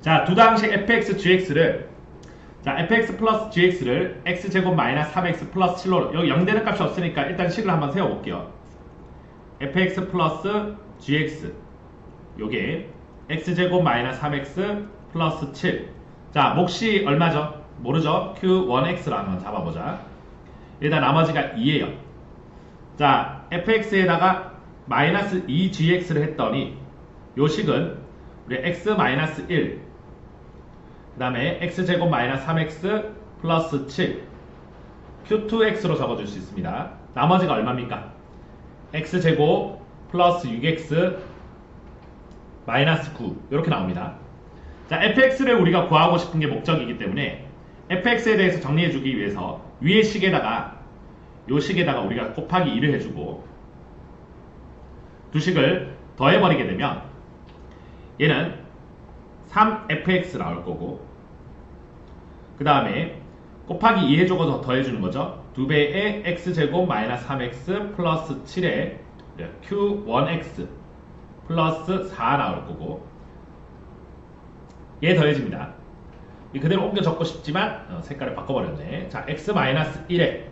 자, 두 당식 fx, gx를 자, fx 플러스 gx를 x제곱 마이너스 3x 플러스 7로 여기 0 되는 값이 없으니까 일단 식을 한번 세워볼게요. fx 플러스 gx 요게 x제곱 마이너스 3x 플러스 7 자, 몫이 얼마죠? 모르죠? q1x로 한번 잡아보자. 일단 나머지가 2예요. 자, fx에다가 마이너스 2gx를 했더니 요 식은 우리 x 마이너스 1 그 다음에 x제곱 마이너스 3x 플러스 7 q2x로 적어줄 수 있습니다. 나머지가 얼마입니까? x제곱 플러스 6x 마이너스 9 이렇게 나옵니다. 자, fx를 우리가 구하고 싶은 게 목적이기 때문에 fx에 대해서 정리해주기 위해서 위의 식에다가 요 식에다가 우리가 곱하기 2를 해주고 두 식을 더해버리게 되면 얘는 3fx 나올 거고 그 다음에 곱하기 2 해주고 더해주는 거죠. 2배의 x제곱 마이너스 3x 플러스 7의 q1x 플러스 4 나올 거고 얘 더해집니다. 이 그대로 옮겨 적고 싶지만 어, 색깔을 바꿔버렸네. 자, x 마이너스 1에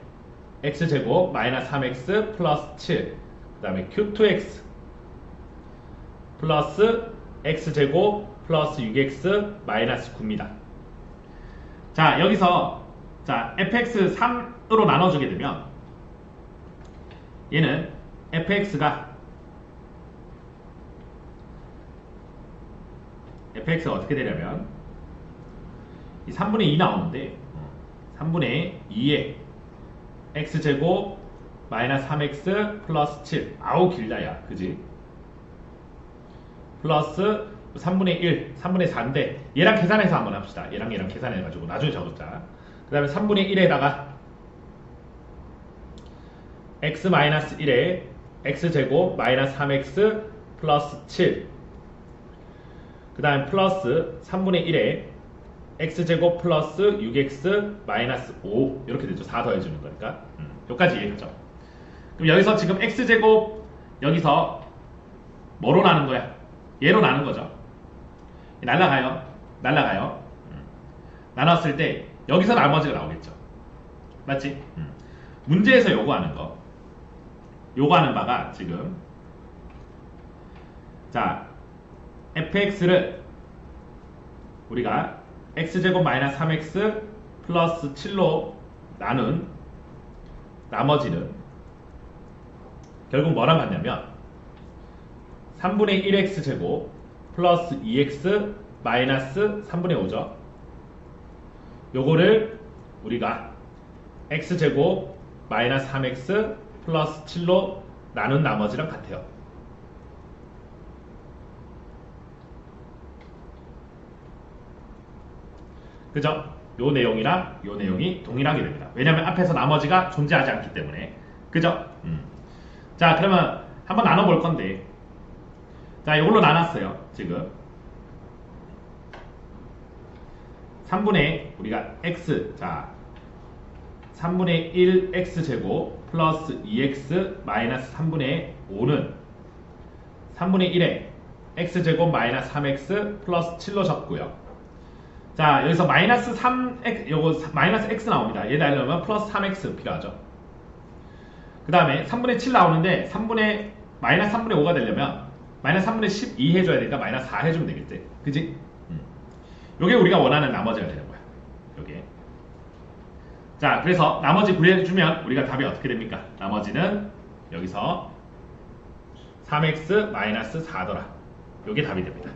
x제곱 마이너스 3x 플러스 7 그 다음에 q2x 플러스 x제곱 플러스 6x 마이너스 9입니다. 자 여기서 자 fx 3으로 나눠주게 되면 얘는 fx가 fx가 어떻게 되냐면 이 3분의 2 나오는데 3분의 2에 x제곱 마이너스 3x 플러스 7 아우 길다 야. 그지? 플러스 3분의 1 3분의 4인데 얘랑 계산해서 한번 합시다. 얘랑 얘랑 계산해가지고 나중에 적었자. 그 다음에 3분의 1에다가 x 마이너스 1에 x제곱 마이너스 3x 플러스 7 그 다음에 플러스 3분의 1에 x제곱 플러스 6x 마이너스 5 이렇게 되죠. 4 더해주는 거니까. 음, 여기까지 이해했죠? 그럼 여기서 지금 x제곱 여기서 뭐로 나는 거야? 얘로 나는 거죠 날라가요 날라가요 음. 나눴을 때 여기서 나머지가 나오겠죠 맞지? 음. 문제에서 요구하는 거 요구하는 바가 지금 자 fx를 우리가 x제곱 마이너스 3x 플러스 7로 나눈 나머지는 결국 뭐랑 같냐면 3분의 1x 제곱 플러스 2x 마이너스 3분의 5죠. 요거를 우리가 x 제곱 마이너스 3x 플러스 7로 나눈 나머지랑 같아요. 그죠? 요 내용이랑 요 내용이 동일하게 됩니다. 왜냐하면 앞에서 나머지가 존재하지 않기 때문에. 그죠? 음. 자, 그러면 한번 나눠볼 건데. 자, 이걸로 나눴어요. 지금. 3분의 우리가 x 자 3분의 1 x 제곱 플러스 2x 마이너스 3분의 5는 3분의 1에 x 제곱 마이너스 3x 플러스 7로 적고요. 자 여기서 마이너스 3x 요거 마이너스 x 나옵니다. 얘 달려면 플러스 3x 필요하죠. 그 다음에 3분의 7 나오는데 3분의 마이너스 3분의 5가 되려면 마이너스 3분의 12 해줘야 되니까 마이너스 4 해주면 되겠지. 그지? 음. 요게 우리가 원하는 나머지가 되는 거야. 요게. 자, 그래서 나머지 구해주면 우리가 답이 어떻게 됩니까? 나머지는 여기서 3x 마이너스 4더라. 요게 답이 됩니다.